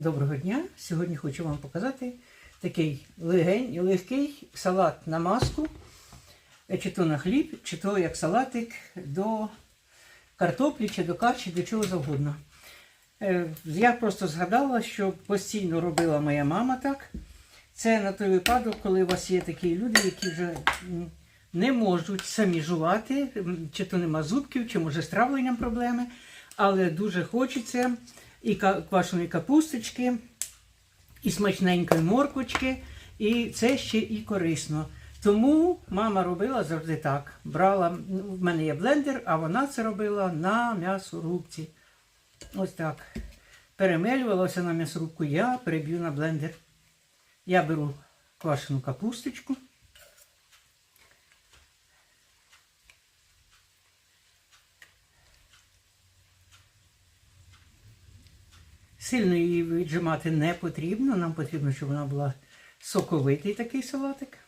Доброго дня! Сьогодні хочу вам показати такий легень, легкий салат на маску, чи то на хліб, чи то як салатик до картоплі, чи до каші, до чого завгодно. Е, Я просто згадала, що постійно робила моя мама так. Це на той випадок, коли у вас є такі люди, які вже не можуть самі жувати, чи то нема зубків, чи може з травленням проблеми, але дуже хочеться і квашеної капусточки, і смачненької морквочки, і це ще і корисно. Тому мама робила завжди так. Брала, в мене є блендер, а вона це робила на м'ясорубці. Ось так. Перемелювалося на м'ясорубку, я переб'ю на блендер. Я беру квашену капусточку. Сильно її віджимати не потрібно. Нам потрібно, щоб вона була соковитий такий салатик.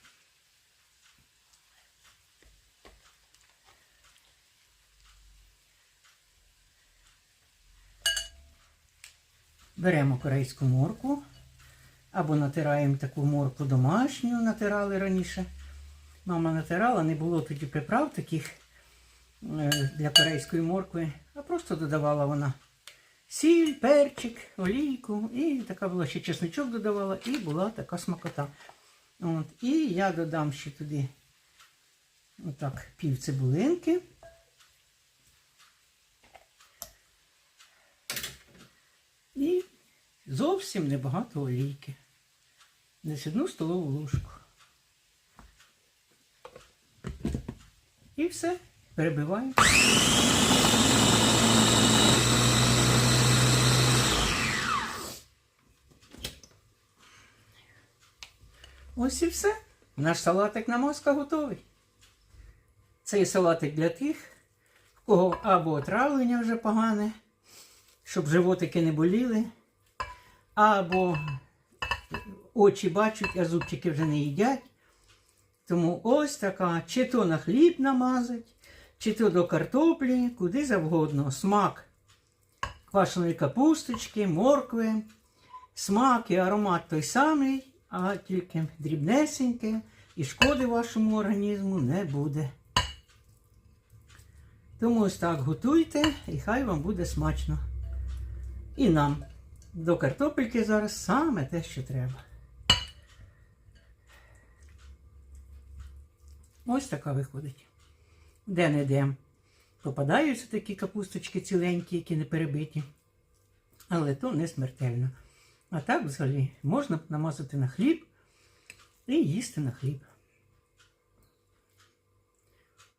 Беремо корейську моркву або натираємо таку моркву домашню, натирали раніше. Мама натирала, не було тоді приправ таких е, для корейської моркви, а просто додавала вона сіль, перчик, олійку, і така була ще чесничок додавала, і була така смакота. От. І я додам ще туди отак пів цибулинки. І зовсім небагато олійки. Десь одну столову ложку. І все, перебиваю. Ось і все. Наш салатик на маска готовий. Цей салатик для тих, в кого або отравлення вже погане, щоб животики не боліли, або очі бачать, а зубчики вже не їдять. Тому ось така, чи то на хліб намазать, чи то до картоплі, куди завгодно. Смак квашеної капусточки, моркви, смак і аромат той самий, а тільки дрібнесеньке і шкоди вашому організму не буде. Тому ось так готуйте і хай вам буде смачно. І нам до картопельки зараз саме те, що треба. Ось така виходить. Де-не-де. Попадаються такі капусточки ціленькі, які не перебиті. Але то не смертельно. А так взагалі можна намазати на хліб і їсти на хліб.